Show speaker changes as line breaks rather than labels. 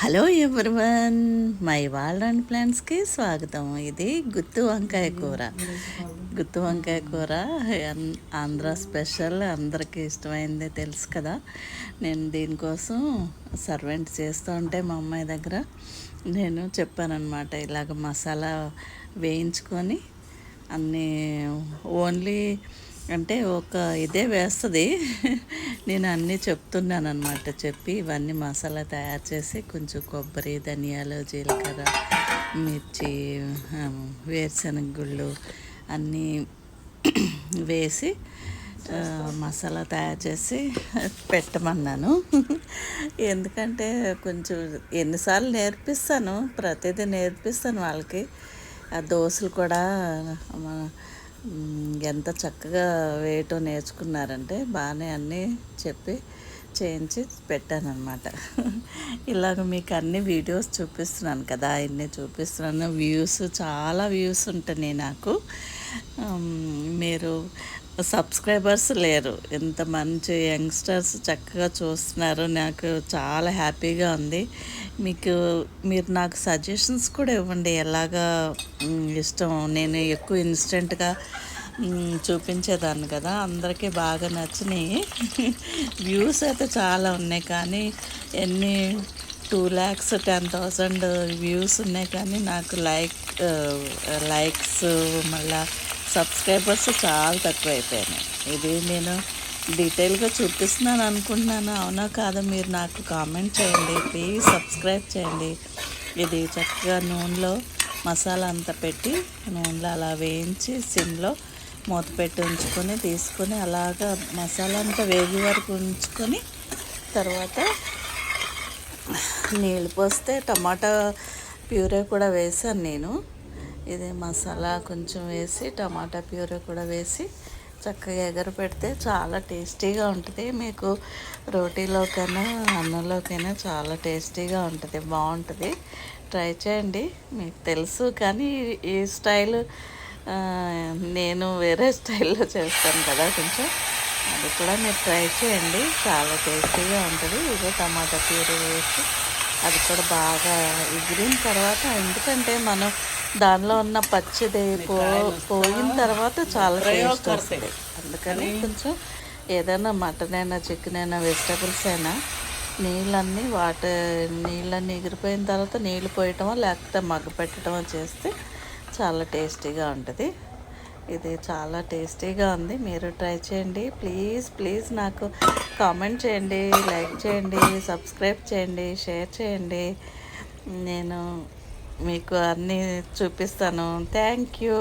Hello everyone my వాళ్ళ and ప్లాన్స్కి స్వాగతం. ఇది గుత్తి వంకాయ కూర. గుత్తి వంకాయ కూర ఆన్- ఆంధ్ర స్పెషల్. అందరికీ ఇష్టమైందే తెలుసు కదా. నేను దీనికోసం సర్వెంట్ చేస్తూ ఉంటే మా అమ్మాయి దగ్గర నేను చెప్పానన్నమాట ఇలాగ మసాలా వేయించుకొని అన్నీ ఓన్లీ అంటే ఒక ఇదే వేస్తుంది. నేను అన్నీ చెప్తున్నాను అనమాట చెప్పి ఇవన్నీ మసాలా తయారు చేసి కొంచెం కొబ్బరి ధనియాలు జీలకర్ర మిర్చి వేరుశనగ గుళ్ళు అన్నీ వేసి మసాలా తయారు చేసి పెట్టమన్నాను. ఎందుకంటే కొంచెం ఎన్నిసార్లు నేర్పిస్తాను ప్రతిదీ నేర్పిస్తాను వాళ్ళకి. ఆ దోశలు కూడా ఎంత చక్కగా వేయటం నేర్చుకున్నారంటే బాగానే అన్నీ చెప్పి చేయించి పెట్టానమాట ఇలాగ మీకు అన్ని వీడియోస్ చూపిస్తున్నాను కదా అన్ని చూపిస్తున్నాను. వ్యూస్ చాలా వ్యూస్ ఉంటున్నాయి నాకు. మీరు సబ్స్క్రైబర్స్ లేరు. ఇంత మంచి యంగ్స్టర్స్ చక్కగా చూస్తున్నారు. నాకు చాలా హ్యాపీగా ఉంది. మీకు మీరు నాకు సజెషన్స్ కూడా ఇవ్వండి. ఎలాగా ఇష్టం? నేను ఎక్కువ ఇన్స్టెంట్గా చూపించేదాన్ని కదా. అందరికీ బాగా నచ్చినాయి. వ్యూస్ అయితే చాలా ఉన్నాయి. కానీ ఎన్ని? Two lakhs ten thousand views ఉన్నాయి. కానీ నాకు లైక్ లైక్స్ మళ్ళీ సబ్స్క్రైబర్స్ చాలా తక్కువ అయిపోయినాయి ఇది నేను డీటెయిల్గా చూపిస్తున్నాను అనుకుంటున్నాను. అవునా కాదా? మీరు నాకు కామెంట్ చేయండి. ప్లీజ్ సబ్స్క్రైబ్ చేయండి. ఇది చక్కగా నూనెలో మసాలా అంతా పెట్టి నూనెలో అలా వేయించి సిమ్లో మూత పెట్టి ఉంచుకొని తీసుకొని అలాగా మసాలా అంతా వేగి వరకు ఉంచుకొని తర్వాత నీళ్ళు పోస్తే టమాటా ప్యూరే కూడా వేసాను నేను. ఇది మసాలా కొంచెం వేసి టమాటా ప్యూరే కూడా వేసి చక్కగా ఎగర పెడితే చాలా టేస్టీగా ఉంటుంది. మీకు రోటీలోకైనా అన్నంలోకైనా చాలా టేస్టీగా ఉంటుంది బాగుంటుంది. ట్రై చేయండి మీకు తెలుసు కానీ ఈ స్టైల్ నేను వేరే స్టైల్లో చేస్తాను కదా కొంచెం. అది కూడా మీరు ట్రై చేయండి చాలా టేస్టీగా ఉంటుంది. ఇదే టమాటా ప్యూరీ వేసి అది కూడా బాగా ఎగిరిన తర్వాత ఎందుకంటే మనం దానిలో ఉన్న పచ్చిది పో పోయిన తర్వాత చాలా టేస్ట్ వస్తుంది. అందుకని కొంచెం ఏదైనా మటన్ అయినా చికెన్ అయినా వెజిటబుల్స్ అయినా నీళ్ళన్నీ వాటర్ నీళ్ళన్నీ ఎగిరిపోయిన తర్వాత నీళ్ళు పోయటమో లేకపోతే మగ్గ పెట్టడమో చేస్తే చాలా టేస్టీగా ఉంటుంది. ఇది చాలా టేస్టీగా ఉంది. మీరు ట్రై చేయండి. ప్లీజ్ ప్లీజ్ నాకు కామెంట్ చేయండి లైక్ చేయండి సబ్స్క్రైబ్ చేయండి షేర్ చేయండి. నేను మీకు అన్నీ చూపిస్తాను. Thank you.